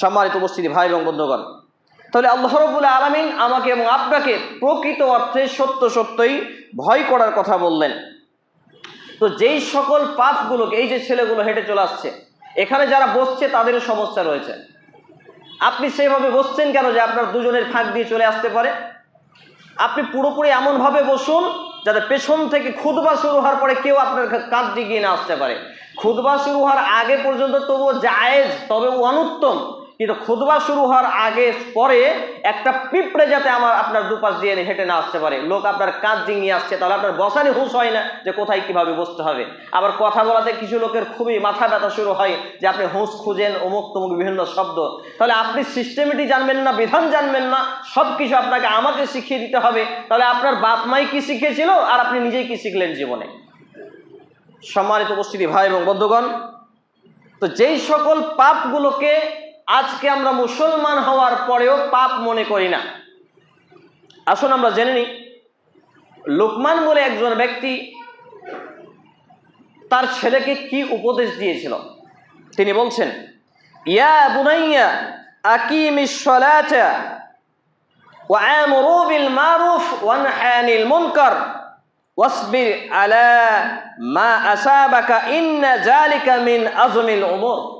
সম্মানিত উপস্থিতি, ভাই এবং বন্ধুগণ। তাহলে আল্লাহ আলমিন আমাকে এবং আপনাকে প্রকৃত অর্থে সত্য সত্যই ভয় করার কথা বললেন। তো যেই সকল পাপগুলোকে, এই যে ছেলেগুলো হেঁটে চলে আসছে, এখানে যারা বসছে তাদেরও সমস্যা রয়েছে। আপনি সেইভাবে বসছেন কেন যে আপনার দুজনের ফাঁক দিয়ে চলে আসতে পারে? আপনি পুরোপুরি এমনভাবে বসুন যাতে পেছন থেকে খুদবা শুরু হওয়ার পরে কেউ আপনার কাঁধ দিকে না আসতে পারে। খুদবা শুরু হওয়ার আগে পর্যন্ত তবুও জায়েজ তবে অনুত্তম। কিন্তু খুদবা শুরু হওয়ার আগে, পরে একটা পিঁপড়ে যাতে আমার আপনার দুপাশ দিয়ে হেঁটে না আসতে পারে। লোক আপনার কাঁধ ডিঙিয়ে আসছে, তাহলে আপনার বসারই হুঁশ হয় না যে কোথায় কীভাবে বসতে হবে। আবার কথা বলাতে কিছু লোকের খুবই মাথা ব্যথা শুরু হয় যে আপনি হুঁশ খুঁজেন অমুক তমুক বিভিন্ন শব্দ। তাহলে আপনি সিস্টেমেটিক জানবেন না, বিধান জানবেন না সব কিছু আপনাকে আমাকে শিখিয়ে দিতে হবে। তাহলে আপনার বাপ মাই কি শিখিয়েছিল আর আপনি নিজেই কি শিখলেন জীবনে? সম্মানিত উপস্থিতি, ভাই এবং বন্ধুগণ, তো যেই সকল পাপগুলোকে আজকে আমরা মুসলমান হওয়ার পরেও পাপ মনে করি না আসুন আমরা জেনে নিই লোকমান বলে একজন ব্যক্তি তার ছেলেকে কি উপদেশ দিয়েছিল তিনি বলছেন ইয়া বুনাইয়া আকিমিস সালাতা وآمروا بالمعروف وانهوا عن المنكر واصبر على ما أصابك إن ذلك من عزم الأمور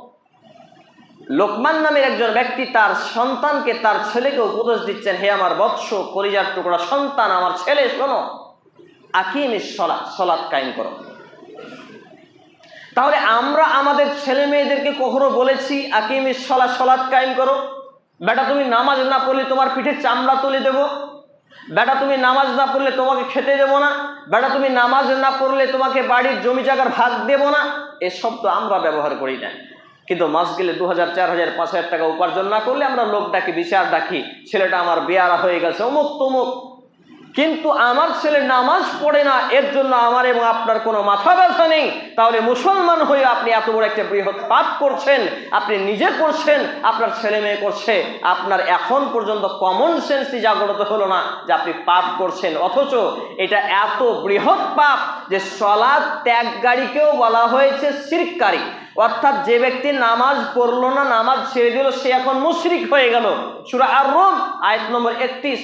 লোকমান নামের একজন ব্যক্তি তার সন্তানকে তার ছেলেকে উপদেশ দিচ্ছেন, হে আমার বৎস কলিজার টুকরা সন্তান, আমার ছেলে, শোনো, আকিম সলাৎ সলাৎ কায়েম করো। তাহলে আমরা আমাদের ছেলে মেয়েদেরকে কখনো বলেছি, আকিম সলা, সলাৎ কায়েম করো। বেটা, তুমি নামাজ না পড়লে তোমার পিঠে চামড়া তুলে দেবো। বেটা, তুমি নামাজ না পড়লে তোমাকে খেতে দেবো না। বেটা, তুমি নামাজ না পড়লে তোমাকে বাড়ির জমি জায়গার ভাগ দেবো না। এসব তো আমরা ব্যবহার করি না। কিন্তু মাস গেলে দু হাজার চার হাজার পাঁচ হাজার টাকা উপার্জন না করলে আমরা লোক ডাকি বিচার ডাকি ছেলেটা আমার বেয়ারা হয়ে গেছে অমুক তমুক কিন্তু আমার ছেলে নামাজ পড়ে না, এর জন্য আমার এবং আপনার কোনো মাথা ব্যথা নেই। তাহলে মুসলমান হয়ে আপনি এত বড় একটা বৃহৎ পাপ করছেন, আপনি নিজে করছেন, আপনার ছেলে মেয়ে করছে, আপনার এখন পর্যন্ত কমন সেন্সই জাগ্রত হলো না যে আপনি পাপ করছেন। অথচ এটা এত বৃহৎ পাপ যে সলাদ ত্যাগকারীকেও বলা হয়েছে সিরকারী অর্থাৎ যে ব্যক্তি নামাজ পড়ল না, নামাজ ছেড়ে দিল, সে এখন মুশরিক হয়ে গেল। সুরা আর রোম আয়াত নম্বর একত্রিশ।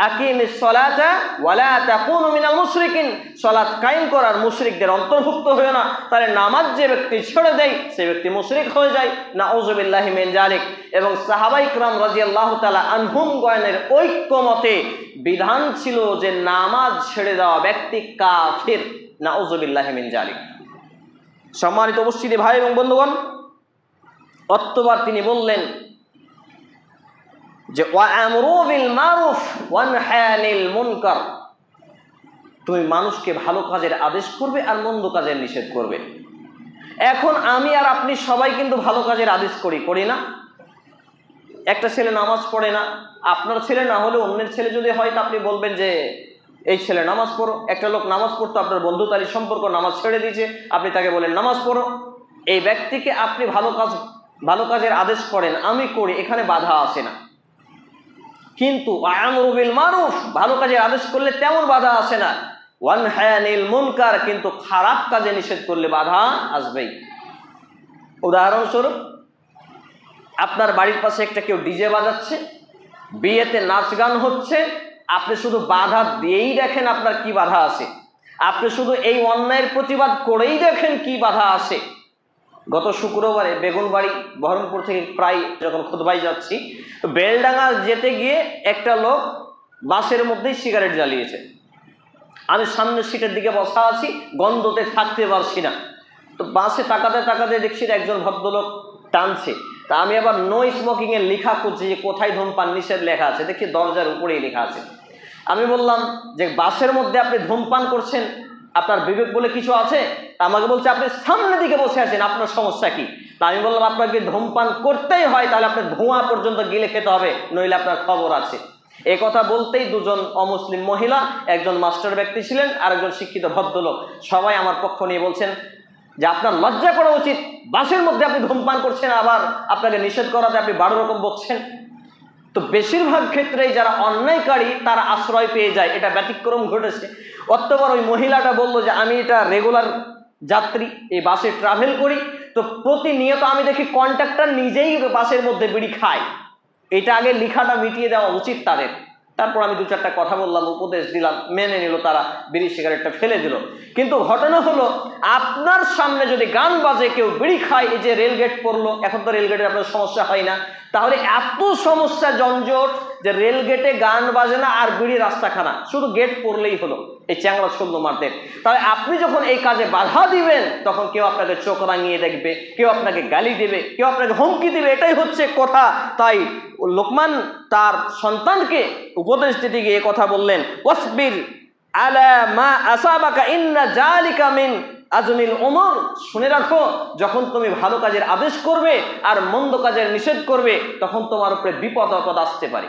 আকিমিস সলাতা ওয়ালা তাকুনু মিনাল মুশরিকিন সলাত কায়েম করার মুশরিকদের অন্তর্ভুক্ত হয়ে না তাহলে নামাজ যে ব্যক্তি ছেড়ে দেয় সে ব্যক্তি মুশরিক হয়ে যায় না ওজবিল্লাহি মিন জালিক এবং সাহাবাই کرام রাদিয়াল্লাহু তাআলা আনহুম গয়নের ঐক্যমতে বিধান ছিল যে নামাজ ছেড়ে দেওয়া ব্যক্তি কাফির না ওজবিল্লাহি মিন জালিক সম্মানিত উপস্থিতি ভাই এবং বন্ধুগণ অত্যবার তিনি বললেন যে তুমি মানুষকে ভালো কাজের আদেশ করবে আর মন্দ কাজের নিষেধ করবে। এখন আমি আর আপনি সবাই কিন্তু ভালো কাজের আদেশ করি করি না। একটা ছেলে নামাজ পড়ে না, আপনার ছেলে না হলে অন্যের ছেলে যদি হয়, তা আপনি বলবেন যে, এই ছেলে নামাজ পড়ো। একটা লোক নামাজ পড়তো, আপনার বন্ধু তালির সম্পর্ক নামাজ ছেড়ে দিয়েছে, আপনি তাকে বলেন, নামাজ পড়ো। এই ব্যক্তিকে আপনি ভালো কাজ, ভালো কাজের আদেশ করেন, আমি করি, এখানে বাধা আসে না। কিন্তু আমরুবিল মারুফ, ভালো কাজে আদেশ করলে তেমন বাধা আসে না। ওয়ান হায়ানিল মুনকার, কিন্তু খারাপ কাজে নিষেধ করলে বাধা আসবেই। উদাহরণস্বরূপ, আপনার বাড়ির পাশে একটা কেউ ডিজে বাজাচ্ছে, বিয়েতে নাচ গান হচ্ছে, আপনি শুধু বাধা দিয়েই দেখেন আপনার কি বাধা আছে। আপনি শুধু এই অন্যায়ের প্রতিবাদ করেই দেখেন কি বাধা আছে। গত শুক্রবারে বেগুনবাড়ি, বহরমপুর থেকে প্রায় যখন খুদবাই যাচ্ছি, তো বেলডাঙ্গা যেতে গিয়ে একটা লোক বাসের মধ্যেই সিগারেট জ্বালিয়েছে। আমি সামনের সিটের দিকে বসা আছি, গন্ধতে থাকতে পারছি না। তো বাসে তাকাতে তাকাতে দেখছি একজন ভদ্রলোক টানছে। তা আমি আবার নো স্মোকিংয়ের লেখা খুঁজছি যে কোথায় ধূমপান নিষেধ লেখা আছে দেখি দরজার উপরেই লেখা আছে। আমি বললাম যে বাসের মধ্যে আপনি ধূমপান করছেন আপনার বিবেক বলে কিছু আছে? আমাকে বলছে, আপনি সামনের দিকে বসে আছেন, আপনার সমস্যা কি? তা আমি বললাম, আপনাকে ধূমপান করতেই হয়, তাহলে আপনার ধোঁয়া পর্যন্ত গিলে খেতে হবে, নইলে আপনার খবর আছে। এ কথা বলতেই দুজন অমুসলিম মহিলা, একজন মাস্টার ব্যক্তি ছিলেন আর একজন শিক্ষিত ভদ্রলোক। সবাই আমার পক্ষ নিয়ে বলছেন যে, আপনার লজ্জা করা উচিত, বাসের মধ্যে আপনি ধূমপান করছেন, আবার আপনাকে নিষেধ করাতে আপনি বারো রকম বকছেন। তো বেশিরভাগ ক্ষেত্রেই যারা অন্যায়কারী, তারা আশ্রয় পেয়ে যায়। এটা ব্যতিক্রম ঘটেছে। অতবার ওই মহিলাটা বলল যে, আমি এটা রেগুলার যাত্রী, এই বাসে ট্রাভেল করি। তো প্রতিনিয়ত আমি দেখি কন্ট্রাক্টর নিজেই বাসের মধ্যে বিড়ি খায়। এটা আগে লিখাটা মিটিয়ে দেওয়া উচিত তাদের। তারপর আমি দু চারটা কথা বললাম, উপদেশ দিলাম, মেনে নিল তারা, বিড়ি সিগারেটটা ফেলে দিল। কিন্তু ঘটনা হলো, আপনার সামনে যদি গান বাজে, কেউ বিড়ি খায়, এই যে রেলগেট পড়ল, এখন তো রেলগেটের আপনার সমস্যা হয় না। তাহলে এত সমস্যা জঞ্জট যে রেলগেটে গান বাজে না আর বিড়ি রাস্তা খানা শুধু গেট পড়লেই হলো। এই শূন্য মারতে তাহলে আপনি যখন এই কাজে বাধা দিবেন, তখন কেউ আপনাকে চোখ রাঙিয়ে দেখবে, কেউ আপনাকে গালি দেবে, কেউ আপনাকে হুমকি দিবে, এটাই হচ্ছে কথা। তাই লোকমান তার সন্তানকে উপদেশ দিতে গিয়ে কথা বললেন, ওয়াসবির আলা মা আসাবাকা ইন্না জালিকা মিন আজমিল ওমর শুনে রাখো, যখন তুমি ভালো কাজের আদেশ করবে আর মন্দ কাজের নিষেধ করবে, তখন তোমার উপরে বিপদ আপদ আসতে পারে।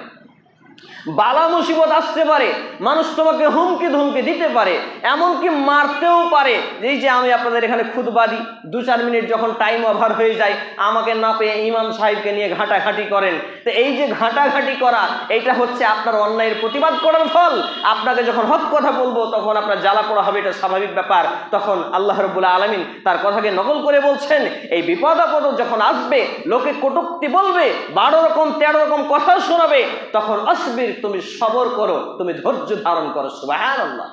বালা মুসিবত আসতে পারে, মানুষ তোমাকে হুমকি ধুমকি দিতে পারে, এমনকি মারতেও পারে। এই যে আমি আপনাদের এখানে খুদবাদি দু চার মিনিট যখন টাইম ওভার হয়ে যায়, আমাকে না পেয়ে ইমাম সাহেবকে নিয়ে ঘাঁটাঘাঁটি করেন। তো এই যে ঘাঁটাঘাঁটি করা এইটা হচ্ছে আপনার অন্যায়ের প্রতিবাদ করার ফল। আপনাকে যখন হক কথা বলব, তখন আপনার জ্বালা পড়া হবে, এটা স্বাভাবিক ব্যাপার। তখন আল্লাহ রবুল্লা আলমিন তার কথাকে নকল করে বলছেন, এই বিপদ আপদ যখন আসবে, লোকে কটুক্তি বলবে, বারো রকম, তেরো রকম কথা শোনাবে, তখন তুমি সবর করো তুমি ধৈর্য ধারণ করো সুবাহ আল্লাহ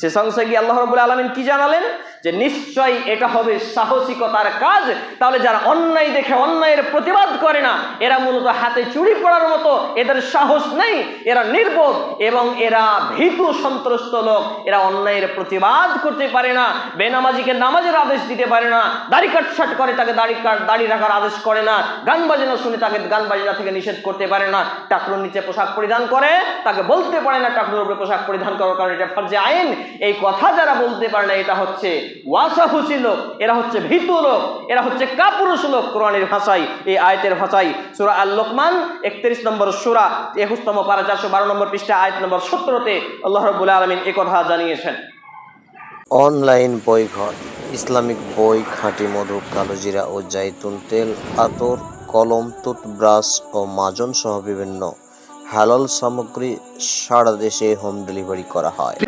শেষ অংশে গিয়ে আল্লাহ রবুল আলমিন কি জানালেন? যে নিশ্চয়ই এটা হবে সাহসিকতার কাজ, তাহলে যারা অন্যায় দেখে অন্যায়ের প্রতিবাদ করে না, এরা মূলত হাতে চুরি পড়ার মতো, এদের সাহস নেই, এরা নির্বোধ এবং এরা ভীতু সন্ত্রস্ত লোক, এরা অন্যায়ের প্রতিবাদ করতে পারে না, বেনামাজিকে নামাজের আদেশ দিতে পারে না, দাড়ি কাটছাট করে তাকে দাড়ি কাট, দাড়ি রাখার আদেশ করে না, গান বাজনা শুনে তাকে গান বাজনা থেকে নিষেধ করতে পারে না টাকরুর নিচে পোশাক পরিধান করে, তাকে বলতে পারে না টাকরুর উপরে পোশাক পরিধান করার কারণে এটা ফরজে আইন এই কথা যারা বলতে পারে না, এটা হচ্ছে ওয়াসাহুসি লোক এরা হচ্ছে ভীতু লোক, এরা হচ্ছে কাপুরুষ লোক কোরআনের ভাষায়, এই আয়তের ভাষায়। সুরা আল লোকমান একত্রিশ নম্বর সুরা, একুশতম পারা চারশো বারো নম্বর পৃষ্ঠা, আয়ত নম্বর সতেরোতে আল্লাহ রবুল আলমিন কথা জানিয়েছেন। অনলাইন বইঘর, ইসলামিক বই, খাঁটি মধু কালোজিরা ও জাইতুন তেল, আতর, কলম, টুথব্রাশ ও মাজন সহ বিভিন্ন হালাল সামগ্রী সারা দেশে হোম ডেলিভারি করা হয়।